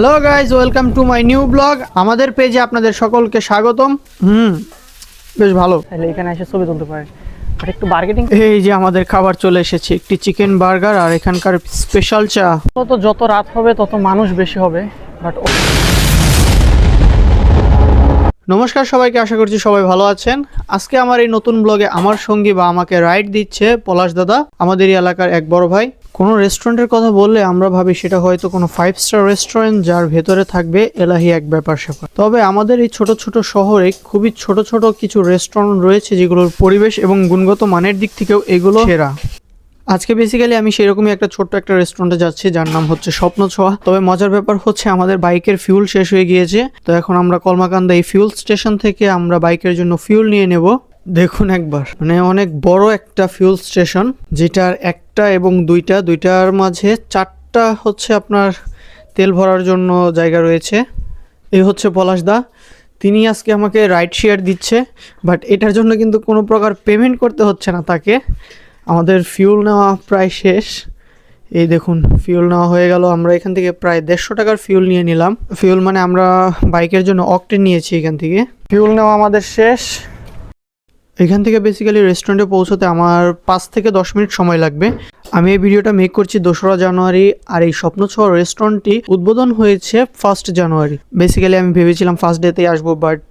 Hello guys welcome to my new blog আমাদের পেজে আপনাদের সকলকে স্বাগতম। হুম বেশ ভালো। তাহলে এখানে এসে ছবি তুলতে পারেন। আর একটু মার্কেটিং এই যে আমাদের খাবার চলে এসেছে একটি চিকেন বার্গার আর এখানকার স্পেশাল চা। তত যত রাত হবে তত মানুষ বেশি হবে বাট নমস্কার সবাইকে আশা করছি সবাই ভালো আছেন। আজকে আমার এই নতুন ব্লগে আমার সঙ্গী বা আমাকে রাইড দিচ্ছে পলাশ দাদা আমাদের এই এলাকার এক বড় ভাই। কোনো রেস্টুরেন্টের কথা বললে আমরা ভাবি সেটা হয়তো কোনো ফাইভ স্টার রেস্টুরেন্ট যার ভেতরে থাকবে এলাহি এক ব্যাপার স্যাপার। তবে আমাদের এই ছোট ছোট শহরে খুবই ছোট ছোট কিছু রেস্টুরেন্ট রয়েছে যেগুলোর পরিবেশ এবং গুণগত মানের দিক থেকেও এগুলো সেরা। আজকে বেসিক্যালি আমি সেরকমই একটা ছোট্ট একটা রেস্টুরেন্টে যাচ্ছি, যার নাম হচ্ছে স্বপ্ন ছোঁয়া। তবে মজার ব্যাপার হচ্ছে আমাদের বাইকের ফিউল শেষ হয়ে গিয়েছে। তো এখন আমরা কলমাকান্দা এই ফিউল স্টেশন থেকে আমরা বাইকের জন্য ফিউল নিয়ে নেব। দেখুন একবার। মানে অনেক বড় একটা ফিউল স্টেশন যেটার একটা এবং দুইটা, দুইটার মাঝে চারটা হচ্ছে আপনার তেল ভরার জন্য জায়গা রয়েছে। এই হচ্ছে পলাশদা। তিনি আজকে আমাকে রাইড শেয়ার দিচ্ছে বাট এটার জন্য কিন্তু কোনো প্রকার পেমেন্ট করতে হচ্ছে না তাকে। আমাদের ফিউল নেওয়া প্রায় শেষ। এই দেখুন ফিউল নেওয়া হয়ে গেল। আমরা এখান থেকে প্রায় দেড়শো টাকার ফিউল নিয়ে নিলাম। ফিউল মানে আমরা বাইকের জন্য অকটেন নিয়েছি এখান থেকে। ফিউল নেওয়া আমাদের শেষ। এখান থেকে বেসিক্যালি রেস্টুরেন্টে পৌঁছতে আমার পাঁচ থেকে দশ মিনিট সময় লাগবে। আমি এই ভিডিওটা মেক করছি দোসরা জানুয়ারি আর এই স্বপ্ন ছোঁয়া রেস্টুরেন্টটি উদ্বোধন হয়েছে ফার্স্ট জানুয়ারি। বেসিক্যালি আমি ভেবেছিলাম ফার্স্ট ডেতেই আসব বাট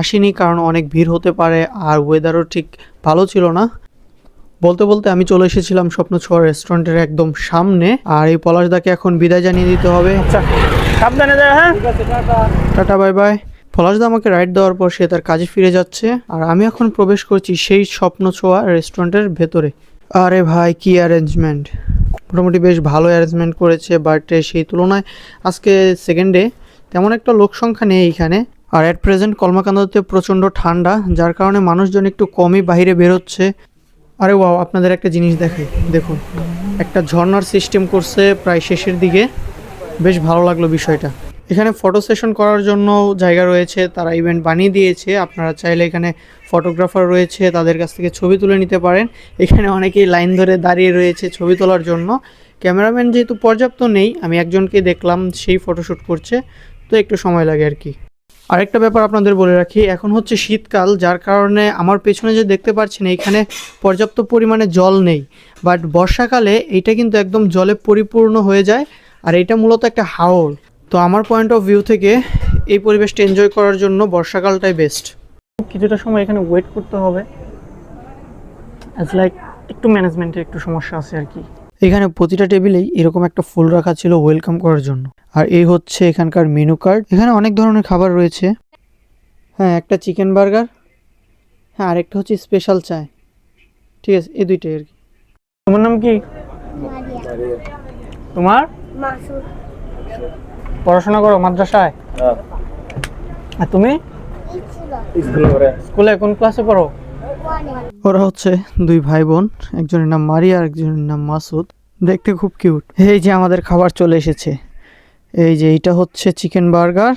আসিনি কারণ অনেক ভিড় হতে পারে আর ওয়েদারও ঠিক ভালো ছিল না। বলতে বলতে আমি চলে এসেছিলাম স্বপ্ন ছোঁয়া রেস্টুরেন্টের একদম সামনে আর এই পলাশদাকে এখন বিদায় জানিয়ে দিতে হবে। আচ্ছা হ্যাঁ? Tata bye bye. পলাশদা আমাকে রাইড দেওয়ার পর সে তার কাজে ফিরে যাচ্ছে, আর আমি এখন প্রবেশ করছি সেই স্বপ্ন ছোঁয়া রেস্টুরেন্টের ভেতরে। আরে ভাই, কি অ্যারেঞ্জমেন্ট মোটামুটি বেশ ভালো অ্যারেঞ্জমেন্ট করেছে বাট সেই তুলনায় আজকে সেকেন্ড তেমন একটা লোক সংখ্যা নেই এখানে। আর অ্যাট প্রেজেন্ট কলমাকান্দাতে প্রচণ্ড ঠান্ডা, যার কারণে মানুষজন একটু কমই বাইরে বেরোচ্ছে। আরে ওয়াও, আপনাদের একটা জিনিস দেখাই দেখুন। একটা ঝর্ণার সিস্টেম করছে প্রায় শেষের দিকে। বেশ ভালো লাগল বিষয়টা। এখানে ফটো সেশন করার জন্য জায়গা রয়েছে, তারা ইভেন্ট বানিয়ে দিয়েছে। আপনারা চাইলে এখানে ফটোগ্রাফার রয়েছে, তাদের কাছ থেকে ছবি তুলে নিতে পারেন। এখানে অনেকেই লাইন ধরে দাঁড়িয়ে রয়েছে ছবি তোলার জন্য। ক্যামেরাম্যান যেহেতু পর্যাপ্ত নেই, আমি একজনকে দেখলাম, সেই ফটোশ্যুট করছে। তো একটু সময় লাগে আর কি। আরেকটা ব্যাপার আপনাদের বলে রাখি, এখন হচ্ছে শীতকাল, যার কারণে আমার পেছনে যে দেখতে পাচ্ছেন এইখানে পর্যাপ্ত পরিমাণে জল নেই। বাট বর্ষাকালে এইটা কিন্তু একদম জলে পরিপূর্ণ হয়ে যায়, আর এটা মূলত একটা হাওর। তো আমার পয়েন্ট অফ ভিউ থেকে এই পরিবেশটা এনজয় করার জন্য বর্ষাকালটাই বেস্ট কিছুটা সময় এখানে ওয়েট করতে হবে। অ্যাজ লাইক একটু ম্যানেজমেন্টের একটু সমস্যা আছে আর কি। এখানে প্রতিটা টেবিলেই এরকম একটা ফুল রাখা ছিল ওয়েলকাম করার জন্য। আর এই হচ্ছে এখানকার মেনু কার্ড এখানে অনেক ধরনের খাবার রয়েছে। হ্যাঁ একটা চিকেন বার্গার হ্যাঁ আরেকটা হচ্ছে স্পেশাল চায়। ঠিক আছে এই দুইটাই আর কি। তোমার নাম কি? তোমার? মাসুদ। পড়াশোনা করো মাদ্রাসায়? আর তুমি? স্কুলে কোন ক্লাসে পড়ো? ওরা হচ্ছে দুই ভাই বোন একজনের নাম মারিয়া আর একজনের নাম মাসুদ। দেখতে খুব কিউট। এই যে আমাদের খাবার চলে এসেছে। এই যে এইটা হচ্ছে চিকেন বার্গার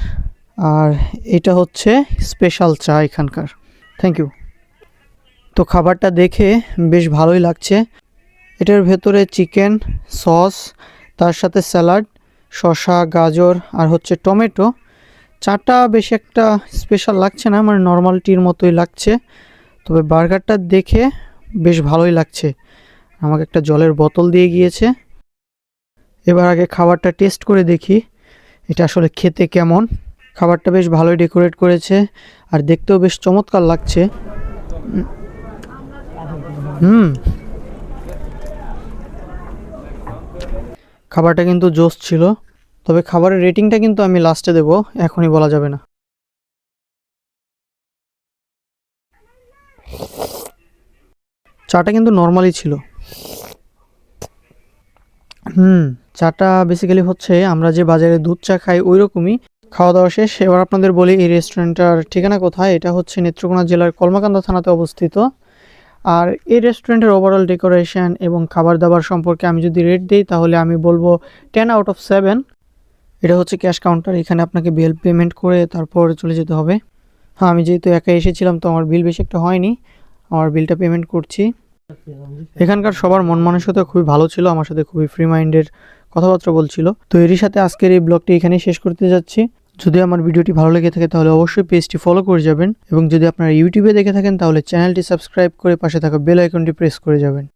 আর এটা হচ্ছে স্পেশাল চা এখানকার। থ্যাংক ইউ তো খাবারটা দেখে বেশ ভালোই লাগছে। এটার ভেতরে চিকেন সস তার সাথে স্যালাড শসা, গাজর আর হচ্ছে টমেটো। চাটা বেশ একটা স্পেশাল লাগছে না মানে নর্মাল টির মতোই লাগছে। তবে বার্গারটা দেখে বেশ ভালোই লাগছে। আমাকে একটা জলের বোতল দিয়ে গিয়েছে। এবার আগে খাবারটা টেস্ট করে দেখি, এটা আসলে খেতে কেমন। খাবারটা বেশ ভালোই ডেকোরেট করেছে আর দেখতেও বেশ চমৎকার লাগছে। হুম। খাবারটা কিন্তু জোস ছিল, তবে খাবারের রেটিংটা কিন্তু আমি লাস্টে দেবো, এখনই বলা যাবে না। চাটা কিন্তু নর্মালি ছিল। হুম, চাটা বেসিক্যালি হচ্ছে আমরা যে বাজারে দুধ চা খাই ওই রকমই খাওয়া দাওয়া শেষ, এবার আপনাদের বলি এই রেস্টুরেন্টটার ঠিকানা কোথায়? এটা হচ্ছে নেত্রকোনা জেলার কলমাকান্দা থানাতে অবস্থিত। আর এই রেস্টুরেন্টের ওভারঅল ডেকোরেশন এবং খাবার দাবার সম্পর্কে আমি যদি রেট দিই, তাহলে আমি বলব টেন আউট অফ সেভেন এটা হচ্ছে ক্যাশ কাউন্টার এখানে আপনাকে বিল পেমেন্ট করে তারপর চলে যেতে হবে। হ্যাঁ আমি যেহেতু একা এসেছিলাম, তো আমার বিল বেশি একটা হয়নি। আমার বিলটা পেমেন্ট করছি। এখানকার সবার মন মানসিকতা খুবই ভালো ছিল, আমার সাথে খুবই ফ্রি মাইন্ডের কথাবার্তা বলছিল। তো এরই সাথে আজকের এই ব্লগটি এখানেই শেষ করতে যাচ্ছি। যদি আমার ভিডিওটি ভালো লেগে থাকে তাহলে অবশ্যই পেজটি ফলো করে যাবেন এবং যদি আপনারা ইউটিউবে দেখে থাকেন তাহলে চ্যানেলটি সাবস্ক্রাইব করে পাশে থাকা বেল আইকনটি প্রেস করে যাবেন।